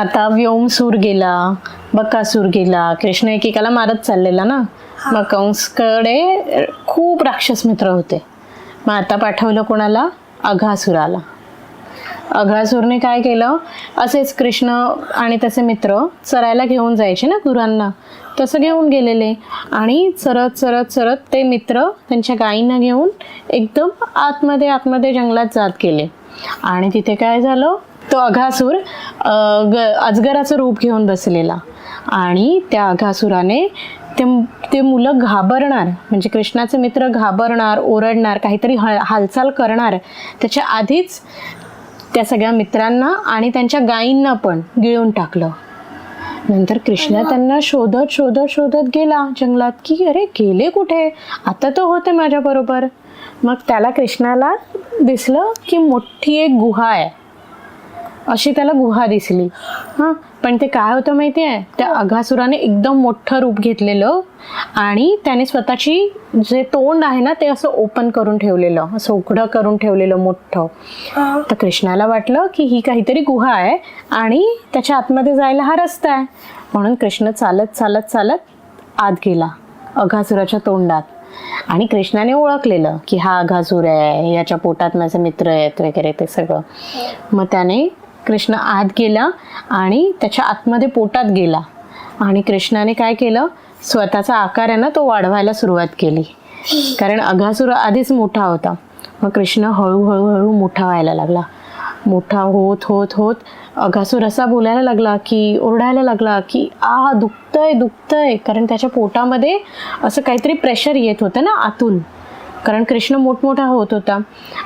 आता व्योमसूर गेला बकासूर गेला कृष्ण एकेकाला मारत चाललेला ना? मग कंसकडे खूप राक्षस मित्र होते. मग आता पाठवलं कोणाला? अघासुराला अघासुरने काय केलं? असेच कृष्ण आणि त्याचे मित्र चरायला घेऊन जायचे ना गुरांना. तसं घेऊन गेलेले. आणि चरत चरत चरत ते मित्र त्यांच्या गायींना घेऊन एकदम आतमध्ये आतमध्ये जंगलात जात गेले. आणि तिथे काय झालं? तो अघासूर ग अजगराचं रूप घेऊन बसलेला. आणि त्या अघासुराने ते ते मुलं घाबरणार म्हणजे कृष्णाचे मित्र घाबरणार ओरडणार काहीतरी हल हालचाल करणार त्याच्या आधीच त्या सगळ्या मित्रांना आणि त्यांच्या गायींना पण गिळून टाकलं. नंतर कृष्ण त्यांना शोधत शोधत शोधत गेला जंगलात की अरे गेले कुठे? आता तो होते माझ्याबरोबर. मग त्याला कृष्णाला दिसलं की मोठी एक गुहा आहे अशी त्याला गुहा दिसली. हां पण ते काय होतं माहिती आहे त्या अघासुराने एकदम मोठं रूप घेतलेलं आणि त्याने स्वतःची जे तोंड आहे ना ते असं ओपन करून ठेवलेलं असं उघडं करून ठेवलेलं मोठं. तर कृष्णाला वाटलं की ही काहीतरी गुहा आहे आणि त्याच्या आतमध्ये जायला हा रस्ता आहे. म्हणून कृष्ण चालत चालत चालत आत गेला अघासुराच्या तोंडात. आणि कृष्णाने ओळखलेलं की हा अघासूर आहे याच्या पोटात माझे मित्र आहेत वगैरे ते सगळं. मग त्याने कृष्ण आत गेला आणि त्याच्या आतमध्ये पोटात गेला. आणि कृष्णाने काय केलं? स्वतःचा आकार आहे ना तो वाढवायला सुरुवात केली. कारण अघासूर आधीच मोठा होता. मग कृष्ण हळूहळू हळू मोठा व्हायला लागला. मोठा होत होत होत अघासूर असा बोलायला लागला की ओरडायला लागला की आ दुखतंय दुखतंय. कारण त्याच्या पोटामध्ये असं काहीतरी प्रेशर येत होतं ना आतून. कारण कृष्ण मोठमोठा होत होता.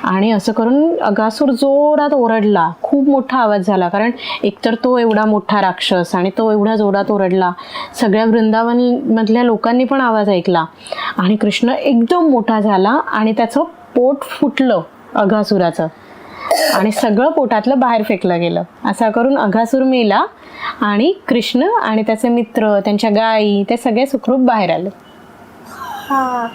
आणि असं करून अगासूर जोरात ओरडला. खूप मोठा आवाज झाला. कारण एकतर तो एवढा मोठा राक्षस आणि तो एवढा जोरात ओरडला. सगळ्या वृंदावन मधल्या लोकांनी पण आवाज ऐकला. आणि कृष्ण एकदम मोठा झाला आणि त्याचं पोट फुटलं अघासुराचं आणि सगळं पोटातलं बाहेर फेकलं गेलं. असा करून अघासूर मेला आणि कृष्ण आणि त्याचे मित्र त्यांच्या गायी ते सगळे सुखरूप बाहेर आले. हा.